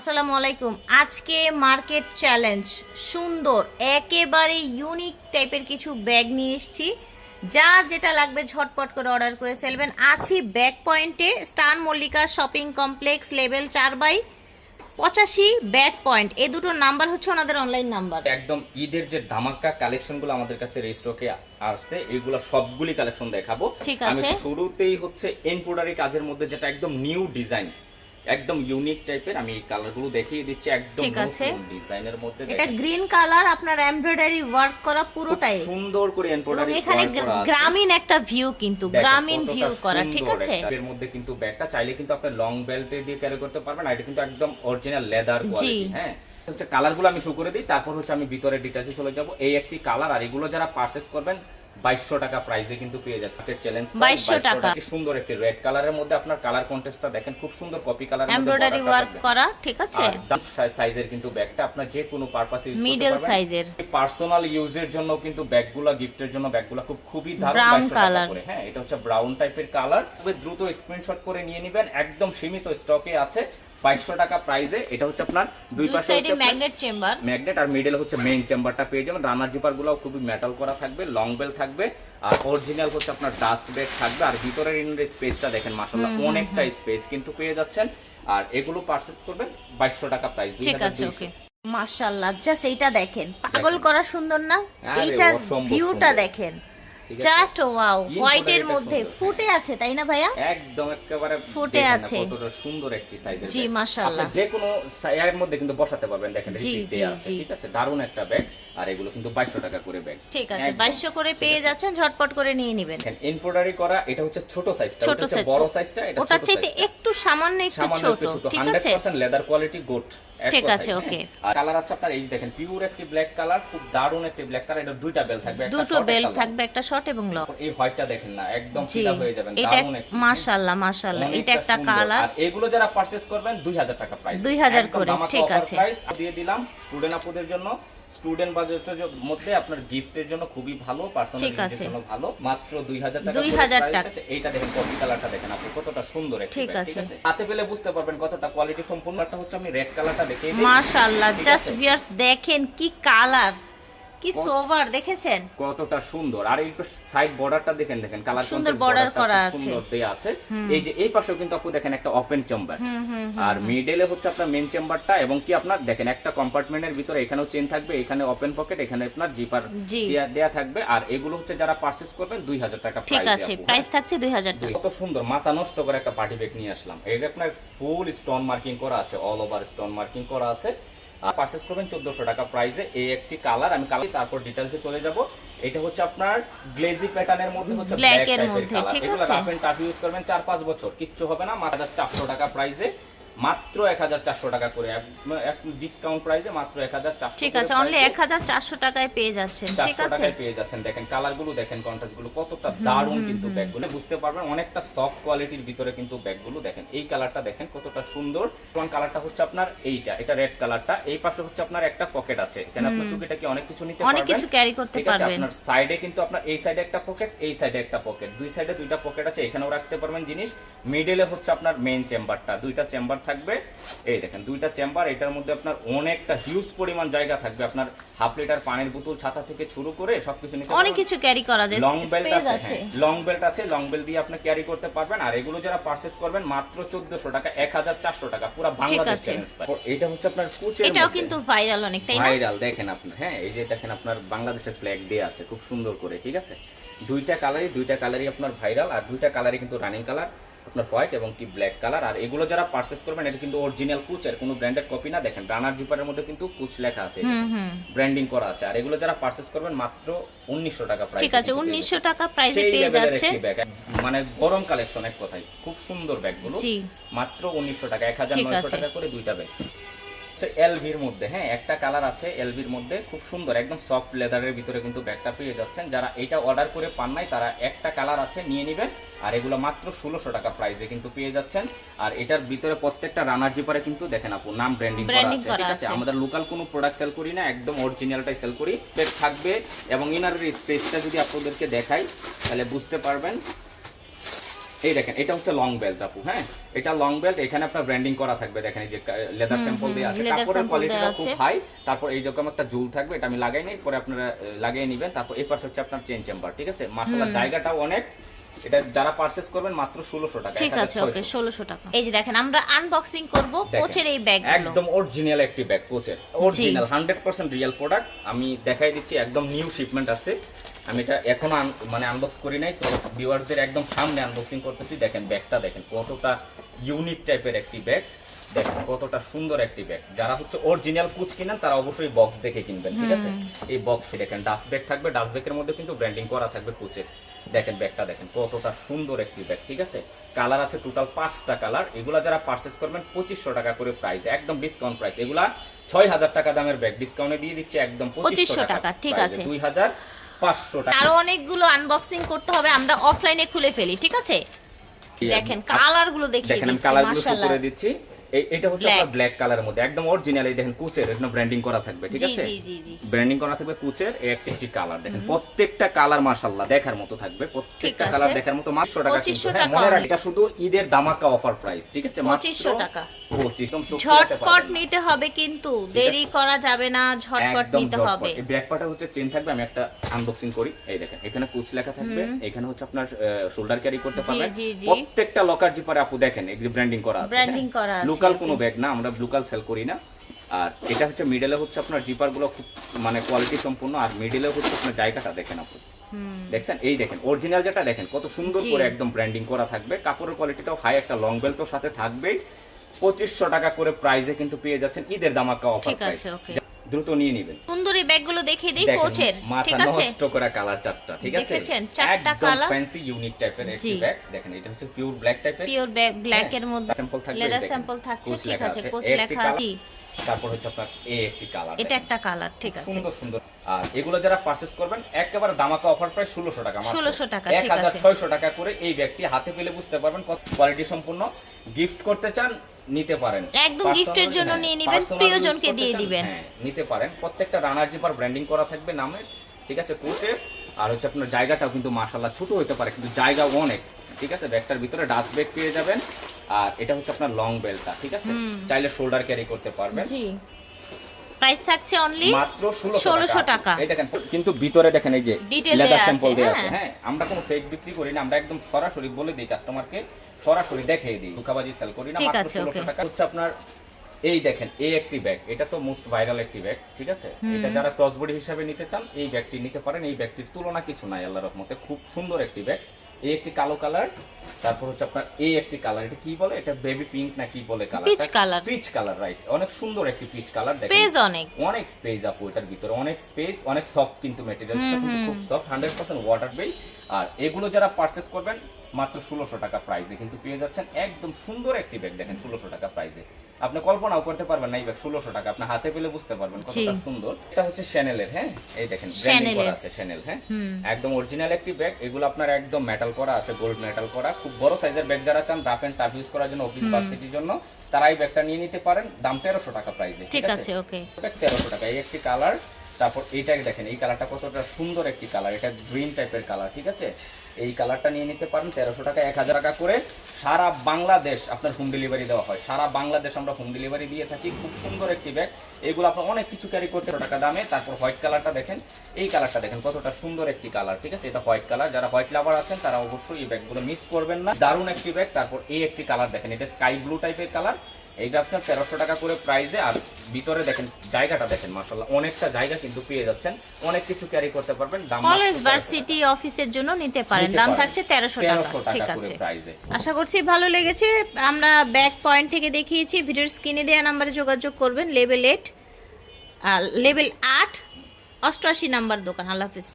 আসসালামু আলাইকুম। আজকে মার্কেট চ্যালেঞ্জ। সুন্দর একেবারে ইউনিক টাইপের কিছু ব্যাগ নিয়ে এসেছি। যার যেটা লাগবে ঝটপট করে অর্ডার করে ফেলবেন। আছি ব্যাক পয়েন্টে স্টান মল্লিকা শপিং কমপ্লেক্স লেভেল চার বাই পঁচাশি ব্যাক পয়েন্ট। এই দুটো নাম্বার হচ্ছে ওনাদের অনলাইন নাম্বার। একদম ঈদের যে ধামাকা কালেকশনগুলো আমাদের কাছে রেজিস্টকে আসছে এগুলো সবগুলি কালেকশন দেখাবো। ঠিক আছে। শুরুতেই হচ্ছে এমব্রয়ডারি কাজের মধ্যে যেটা একদম নিউ ডিজাইন একদম ইউনিক টাইপের আমি এই কালারগুলো দেখিয়ে দিচ্ছি একদম ঠিক আছে। ডিজাইনের মধ্যে এটা গ্রিন কালার আপনার এমব্রয়ডারি ওয়ার্ক করা পুরোটাই। সুন্দর করে এমব্রয়ডারি এখানে গ্রামীণ একটা ভিউ কিন্তু গ্রামীণ ভিউ করা ঠিক আছে? এর মধ্যে কিন্তু ব্যাগটা চাইলে কিন্তু আপনি লং বেল্টে দিয়ে ক্যারি করতে পারবেন আর এটা কিন্তু একদম অরিজিনাল লেদার কোয়ালিটি হ্যাঁ? হচ্ছে কালারগুলো আমি শো করে দিই তারপর হচ্ছে আমি ভিতরে ডিটেলসে চলে যাব। এই একটি কালার আর এগুলো যারা পারচেস করবেন বাইশশো টাকা প্রাইসে কিন্তু পেয়ে যাচ্ছে। চ্যালেঞ্জ 2200 টাকা। সুন্দর একটি রেড কালারের মধ্যে আপনার কালার কন্টেস্টটা দেখেন খুব সুন্দর কপি কালার এমব্রয়ডারি ওয়ার্ক করা ঠিক আছে? সাইজের কিন্তু ব্যাগটা আপনার যে কোনো পারপাসে ইউজ মিডল সাইজের পার্সোনাল ইউজের জন্য কিন্তু ব্যাগগুলো গিফটের জন্য ব্যাগগুলো খুব খুবই দারুণ Brown 2200 টাকা colour। করে। হ্যাঁ এটা হচ্ছে ব্রাউন টাইপের কালার তবে দ্রুত স্ক্রিনশট করে নিয়ে নেবেন। একদম সীমিত স্টকে আছে। 2200 টাকা প্রাইসে এটা হচ্ছে আপনার দুই পাশে ম্যাগনেট চেম্বার ম্যাগনেট আর মিডল হচ্ছে মেইন চেম্বারটা পেয়ে যাবেন। রানার জিপারগুলো খুবই মেটাল করা থাকবে। লং বেল থাকবে। আর অরিজিনাল হচ্ছে আপনার ডাস্ট ব্যাগ থাকবে। আর ভিতরের ইনের স্পেসটা দেখেন মাশাআল্লাহ অনেকটা স্পেস কিন্তু পেয়ে যাচ্ছেন। আর এগুলো পারচেজ করবেন 2200 টাকা প্রাইস ঠিক আছে ওকে মাশাআল্লাহ জাস্ট এইটা দেখেন। পাগল করা সুন্দর না? এইটা এইটার ভিউটা দেখেন? জাস্ট ওয়াও হোয়াইটের মধ্যে। ফুটে আছে তাই না ভাইয়া? একদম একেবারে ফুটে আছে। কতটা সুন্দর একটি সাইজের জি, মাশাআল্লাহ। আপনি যে কোনো মধ্যে কিন্তু বসাতে পারবেন দেখেন রিপিট দেয়া আছে ঠিক আছে? দারুণ একটা ব্যাগ আর এগুলো কিন্তু 2200 টাকা করে ব্যাগ ঠিক আছে বাইশশো করে পেয়ে যাচ্ছেন ঝটপট করে নিয়ে নেবেন। এমব্রয়ডারি করা এটা হচ্ছে ছোট সাইজটা ছোট ওটা হচ্ছে বড় সাইজটা এটা ছোট চাইতে একটু সামান্য একটু ছোট একটু ছোট ঠিক আছে? 100% লেদার কোয়ালিটি গুড ঠিক আছে, ওকে। আর কালার আছে আপনার এই দেখেন পিওর একটি ব্ল্যাক কালার খুব দারুণ একটি ব্ল্যাক কালার এটা দুইটা বেল থাকবে একটা দুটো বেল থাকবে একটা শর্ট এবং লং এই হোয়াইটটা দেখেন না একদম ফিদা হয়ে যাবেন দারুণ একটি। মাশাআল্লাহ মাশাআল্লাহ এটা একটা কালার। আর এগুলো যারা পারচেজ করবেন 2000 টাকা প্রাইস 2000 করে, ঠিক আছে। দিয়ে দিলাম স্টুডেন্ট আপুদের জন্য। স্টুডেন্ট বাজেটের মধ্যে আপনার গিফটের জন্য খুবই ভালো পার্সোনাল ঠিক গিফটের আছে। জন্য ভালো মাত্র 2000 টাকা 2000 করে টাকা। আছে। এইটা দেখেন কফি কালারটা দেখেন আপনি কতটা সুন্দর একটা ঠিক আছে। হাতে পেলে বুঝতে পারবেন কতটা কোয়ালিটি সম্পূর্ণ একটা হচ্ছে আমি রেড কালারটা দেখিয়ে দিই মাশাআল্লাহ জাস্ট? ভিউয়ার্স দেখেন কি কালার কি সোভার দেখেছেন? কতটা সুন্দর। আর এই সাইড বর্ডারটা দেখেন দেখেন কালার সুন্দর border করা আছে। সুন্দর দেয়া আছে। এই যে এই পাশেও কিন্তু আপনি দেখেন একটা ওপেন চেম্বার আর মিডলে হচ্ছে আপনার মেন চেম্বারটা এবং কি আপনার দেখেন একটা কম্পার্টমেন্টের ভিতরে এখানেও চেন থাকবে এখানে ওপেন পকেট এখানে আপনার জিপার। দেয়া থাকবে। আর এগুলো হচ্ছে যারা পারচেজ করবেন দুই হাজার টাকা ঠিক আছে প্রাইস হ্যাঁ? থাকছে দুই হাজার টাকা। কত সুন্দর মাথা নষ্ট করে একটা পার্টি ব্যাগ নিয়ে আসলাম। এটা আপনার ফুল স্টোন মার্কিং করা আছে অল ওভার স্টোন মার্কিং করা আছে। পারচেস করবেন চোদ্দশো টাকা প্রাইসে এই একটি কালার আমি কালার তারপর ডিটেলসে চলে যাব। এটা হচ্ছে আপনার গ্লেজি প্যাটার্নের মধ্যে হচ্ছে ব্ল্যাক এর টাইপের মধ্যে, কালার ঠিক এগুলো আছে। রাফ এন্ড টাফ ইউজ করবেন চার পাঁচ বছর কিচ্ছু হবে না মাত্র চারশো টাকা প্রাইসে মাত্র এক হাজার চারশো টাকা করে। ডিসকাউন্ট প্রাইসে মাত্র এক হাজার চারশো ঠিক আছে অনলি এক হাজার চারশো টাকায় পেয়ে যাচ্ছেন ঠিক আছে? টাকায় পেয়ে যাচ্ছেন। দেখেন কালারগুলো দেখেন কন্ট্রাস্টগুলো কতটা দারুণ কিন্তু ব্যাগগুলো বুঝতে পারবেন অনেকটা সফট কোয়ালিটির ভিতরে কিন্তু ব্যাগগুলো দেখেন এই কালারটা দেখেন কতটা সুন্দর। কোন কালারটা হচ্ছে আপনার এইটা এটা রেড কালারটা এই পাশে হচ্ছে আপনার একটা পকেট আছে। এখানে আপনার টুকিটাকি অনেক কিছু নিতে অনেক কিছু ক্যারি করতে পারবেন। আপনার সাইডে কিন্তু আপনার এই সাইডে একটা পকেট এই সাইডে একটা পকেট দুই সাইডে দুইটা পকেট আছে এখানেও রাখতে পারবেন জিনিস। মিডলে হচ্ছে আপনার মেইন চেম্বারটা দুইটা চেম্বার থাকবে। এই দেখেন দুইটা চেম্বার এটার মধ্যে আপনার অনেকটা হিউজ পরিমাণ জায়গা থাকবে। আপনার হাফ লিটার পানির বোতল ছাতা থেকে শুরু করে সবকিছু নিতে অনেক কিছু ক্যারি করা যায় লং বেল্ট আছে লং বেল্ট আছে লং বেল্ট দিয়ে আপনি ক্যারি করতে পারবেন। আর এগুলো যারা পারচেজ করবেন মাত্র 1400 টাকা 1400 টাকা পুরো বাংলাদেশ। চ্যালেঞ্জ এটা হচ্ছে আপনার কুচের এটাও কিন্তু ভাইরাল অনেক তাই না? ভাইরাল দেখেন আপনি হ্যাঁ এই যে দেখেন আপনার বাংলাদেশের ফ্ল্যাগ দিয়ে আছে খুব সুন্দর করে ঠিক আছে? দুইটা কালারই দুইটা কালারই আপনার ভাইরাল আর দুইটা কালারই কিন্তু রানিং কালার আপনার হোয়াইট এবং কি ব্ল্যাক কালার। আর এগুলো যারা পারচেস করবেন এটা কিন্তু অরিজিনাল কুচ এর কোনো ব্র্যান্ডের কপি না। দেখেন রানার জিপারের মধ্যে কিন্তু কুচ লেখা আছে। ব্র্যান্ডিং করা আছে। আর এগুলো যারা পারচেস করবেন মাত্র উনিশশো টাকা প্রাইস ঠিক আছে উনিশশো টাকা প্রাইসে পেয়ে যাচ্ছে। মানে গরম কালেকশন এক কথাই খুব সুন্দর ব্যাগগুলো জি। মাত্র উনিশশো টাকা এক হাজার ঠিক নয়শো আছে। টাকা করে দুইটা ব্যাগ এলভির মধ্যে হ্যাঁ একটা কালার আছে এলভির মধ্যে খুব সুন্দর একদম সফট লেদারের ভিতরে কিন্তু ব্যাগটা পেয়ে যাচ্ছেন। যারা এটা অর্ডার করে পান নাই তারা একটা কালার আছে নিয়ে নেবেন আর এগুলো মাত্র ষোলোশো টাকা প্রাইসে কিন্তু পেয়ে যাচ্ছেন। আর এটার ভিতরে প্রত্যেকটা রানার জিপারে কিন্তু দেখেন আপু নাম ব্র্যান্ডিং করা আছে ঠিক আছে। আমাদের লোকাল কোনো প্রোডাক্ট সেল করি না একদম অরিজিনালটাই সেল করি থাকবে এবং ইনারের স্পেসটা যদি আপনাদেরকে দেখাই তাহলে বুঝতে পারবেন এই দেখেন এটা হচ্ছে লং বেল্ট আপু হ্যাঁ? এটা লং বেল্ট এখানে আপনার ব্র্যান্ডিং করা থাকবে দেখেন এই যে লেদার স্যাম্পল দিয়ে আছে। কাপড়ের কোয়ালিটিটা খুব হাই তারপর এই রকম একটা ঝুল থাকবে এটা আমি লাগাই নাই পরে আপনারা লাগিয়ে নেবেন। তারপর এই পাশে হচ্ছে আপনার চেন চেম্বার ঠিক আছে? মাশাআল্লাহ জায়গাটাও অনেক। এটা যারা পারচেজ করবেন মাত্র 1600 টাকা ঠিক আছে ওকে ষোলোশো টাকা। এই যে দেখেন আমরা আনবক্সিং করব কোচের এই ব্যাগ একদম অরিজিনাল একটি ব্যাগ কোচের। Original hundred percent real product আমি দেখাই দিচ্ছি একদম নিউ শিপমেন্ট আছে। আমি এটা এখনও মানে আনবক্স করি নাই। তো ভিউয়ারদের একদম সামনে আনবক্সিং করতেছি। দেখেন ব্যাগটা দেখেন কতটা ইউনিক টাইপের একটি ব্যাগ। দেখেন কতটা সুন্দর একটি ব্যাগ। যারা হচ্ছে অরিজিনাল কুচ কিনেন তারা অবশ্যই বক্স দেখে কিনবেন ঠিক আছে? এই বক্স দেখেন ডাস্ট ব্যাগ থাকবে। ডাস্ট ব্যাগের মধ্যে কিন্তু ব্র্যান্ডিং করা থাকবে কুচের। দেখেন ব্যাগটা দেখেন কতটা সুন্দর একটি ব্যাগ ঠিক আছে? কালার আছে টোটাল পাঁচটা কালার এগুলা যারা পারচেস করবেন পঁচিশশো টাকা করে প্রাইস একদম ডিসকাউন্ট প্রাইস এগুলা ছয় হাজার টাকা দামের ব্যাগ। ডিসকাউন্টে দিয়ে দিচ্ছি একদম পঁচিশশো 2500 টাকা টাকা, ঠিক আছে। দুই হাজার পাঁচশো টাকা। আরও অনেকগুলো আনবক্সিং করতে হবে আমরা অফলাইনে খুলে ফেলি ঠিক আছে? দেখেন কালারগুলো দেখিয়ে দিচ্ছি মাশাআল্লাহ। দিচ্ছি। এটা হচ্ছে আপনার ব্ল্যাক কালারের মধ্যে। একদম অরিজিনাল এই দেখেন কুচের এখানে ব্র্যান্ডিং করা থাকবে ঠিক আছে? ব্র্যান্ডিং করা থাকবে কুচের এই একটা কালার দেখেন। প্রত্যেকটা কালার মাশাআল্লাহ দেখার মতো থাকবে প্রত্যেকটা কালার দেখার মতো টাকা কিন্তু হ্যাঁ, মনে রাখ এটা শুধু ঈদের দামাকা অফার প্রাইস ঠিক আছে? মাত্র 2500 টাকা। 25 একদম ঝটপট নিতে হবে কিন্তু দেরি করা যাবে না ঝটপট নিতে হবে। এই ব্যাক পার্টে হচ্ছে চেন থাকবে আমি একটা আনবক্সিং করি। এই দেখেন এখানে কুচ লেখা থাকবে এখানে হচ্ছে আপনার শোল্ডার ক্যারি করতে পারবেন। প্রত্যেকটা লকার জিপারে আপু দেখেন এই যে ব্র্যান্ডিং করা আছে Branding করা আছে, লোকাল কোনো ব্যাগ না আমরা লোকাল সেল করি না। আর এটা হচ্ছে মিডলে হচ্ছে আপনার জিপারগুলো খুব মানে কোয়ালিটি সম্পূর্ণ আর মিডলে হচ্ছে আপনার জায়গাটা দেখেন আপনি। দেখছেন? এই দেখেন অরিজিনাল যেটা দেখেন কত সুন্দর করে একদম ব্র্যান্ডিং করা থাকবে। কাপড়ের কোয়ালিটিটাও হাই একটা লং বেল্ট তো সাথে থাকবেই। পঁচিশশো টাকা করে প্রাইসে কিন্তু পেয়ে যাচ্ছেন ঈদের দামাকা অফার প্রাইস। দ্রুত নিয়ে নেবেন। সুন্দর এই ব্যাগগুলো দেখিয়ে দিই কোচের। ঠিক আছে? নষ্ট করা কালার চারটা ঠিক আছে? দেখেছেন? চারটা একদম ফ্যান্সি ইউনিক টাইপের একটি ব্যাগ দেখেন এটা হচ্ছে পিওর ব্ল্যাক টাইপের পিওর ব্ল্যাক এর মধ্যে স্যাম্পল থাকবে লেদার স্যাম্পল থাকছে ঠিক আছে কোচ লেখা জি। তারপর হচ্ছে আপনার এ একটি কালার এটা একটা কালার ঠিক আছে। সুন্দর সুন্দর। আর এগুলো যারা পারচেজ করবেন একেবারে দামাকা অফার প্রাইস ষোলোশো টাকা 1600 টাকা, ঠিক আছে। ছয়শো টাকা করে এই ব্যাগটি হাতে পেলে বুঝতে পারবেন কত কোয়ালিটি সম্পূর্ণ। গিফট করতে চান নিতে পারেন। একদম গিফটের জন্য হ্যাঁ, নিয়ে নিবেন, প্রিয়জনকে দিয়ে দিবেন। হ্যাঁ, নিতে পারেন। প্রত্যেকটা রানার জিপার ব্র্যান্ডিং করা থাকবে নামে ঠিক আছে আর হচ্ছে আপনার জায়গাটাও কিন্তু মাশাল্লাহ ছোট হতে পারে কিন্তু জায়গা অনেক ঠিক আছে ব্যাগটার ভিতরে ডাস্ট ব্যাগ পেয়ে যাবেন। আর এটা হচ্ছে আপনার লং বেলটা ঠিক আছে? চাইলে শোল্ডার ক্যারি করতে পারবেন। জি। প্রাইস থাকছে অনলি মাত্র 1600 টাকা। এই দেখেন কিন্তু ভিতরে দেখেন এই যে লেদার স্যাম্পল আছে। হ্যাঁ। আমরা কোনো ফেক বিক্রি করি না আমরা একদম সরাসরি বলে দিই কাস্টমারকে সরাসরি দেখিয়ে দিই ধোকাবাজি সেল করি না ঠিক মাত্র আছে, ষোলোশো টাকা। হচ্ছে আপনার এই দেখেন এই একটি ব্যাগ এটা তো মোস্ট ভাইরাল একটি ব্যাগ ঠিক আছে? এটা যারা ক্রস বডি হিসাবে নিতে চান এই ব্যাগটি নিতে পারেন এই ব্যাগটির তুলনা কিছু নাই আল্লাহ রহমতে খুব সুন্দর একটি ব্যাগ এই একটি কালো কালার তারপর হচ্ছে আপনার এই একটি কালার এটা কি বলে? এটা বেবি পিঙ্ক না কি বলে colour Peach colour। Peach colour right অনেক সুন্দর একটি পিচ কালার স্পেস অনেক। অনেক স্পেস আপু এটার ভিতরে অনেক স্পেস অনেক সফট কিন্তু মেটেরিয়ালসটা কিন্তু খুব সফট হান্ড্রেড পার্সেন্ট ওয়াটার বেই আর এগুলো যারা পারচেস করবেন মাত্র ষোলোশো টাকা প্রাইসে কিন্তু পেয়ে যাচ্ছেন একদম সুন্দর একটি ব্যাগ দেখেন ষোলোশো টাকা প্রাইসে আপনি কল্পনাও করতে পারবেন না এই ব্যাগ ষোলোশো টাকা। আপনি হাতে পেলে বুঝতে পারবেন কতটা সুন্দর। এটা হচ্ছে শ্যানেলের হ্যাঁ? এই দেখেন ব্র্যান্ডিং করা আছে শ্যানেল হ্যাঁ? একদম অরিজিনাল একটি ব্যাগ এগুলো আপনার একদম মেটাল করা আছে গোল্ড মেটাল করা। খুব বড় সাইজের ব্যাগ যারা চান রাফ এন্ড টাফ ইউজ করার জন্য অফিস ভার্সিটির জন্য তারা এই ব্যাগটা নিয়ে নিতে পারেন। দাম তেরোশো টাকা প্রাইসে ঠিক আছে? ওকে তেরোশো টাকা এই একটি কালার তারপর এইটাকে দেখেন, এই কালারটা কতটা সুন্দর একটি কালার এটা গ্রিন টাইপের কালার ঠিক আছে? এই কালারটা নিয়ে নিতে পারেন, তেরোশো টাকা, এক হাজার টাকা করে সারা বাংলাদেশ আপনার হোম ডেলিভারি দেওয়া হয়। সারা বাংলাদেশ আমরা হোম ডেলিভারি দিয়ে থাকি, খুব সুন্দর একটি ব্যাগ এগুলো আপনার অনেক কিছু ক্যারি করতে টাকা দামে, তারপর হোয়াইট কালারটা দেখেন, এই কালারটা দেখেন, কতটা সুন্দর একটি কালার ঠিক আছে? এটা হোয়াইট কালার যারা হোয়াইট লাভার আছেন, তারা অবশ্যই এই ব্যাগগুলো মিস করবেন না। দারুণ একটি ব্যাগ তারপর এই একটি কালার দেখেন, এটা স্কাই ব্লু টাইপের কালার এইটা আপনার তেরোশো টাকা করে প্রাইসে আর ভিতরে দেখেন জায়গাটা দেখেন মাসাল্লাহ অনেকটা জায়গা কিন্তু পেয়ে যাচ্ছেন। অনেক কিছু ক্যারি করতে পারবেন দাম কলেজ ভার্সিটি অফিসের জন্য নিতে পারেন দাম থাকছে তেরোশো টাকা 1300 ঠিক আছে। আশা করছি ভালো লেগেছে। আমরা ব্যাক পয়েন্ট থেকে দেখিয়েছি ভিডিওর স্ক্রিনে দেওয়া নাম্বারে যোগাযোগ করবেন লেভেল এইট লেভেল আট অষ্টআশি নাম্বার দোকান। আল্লাহ হাফিজ।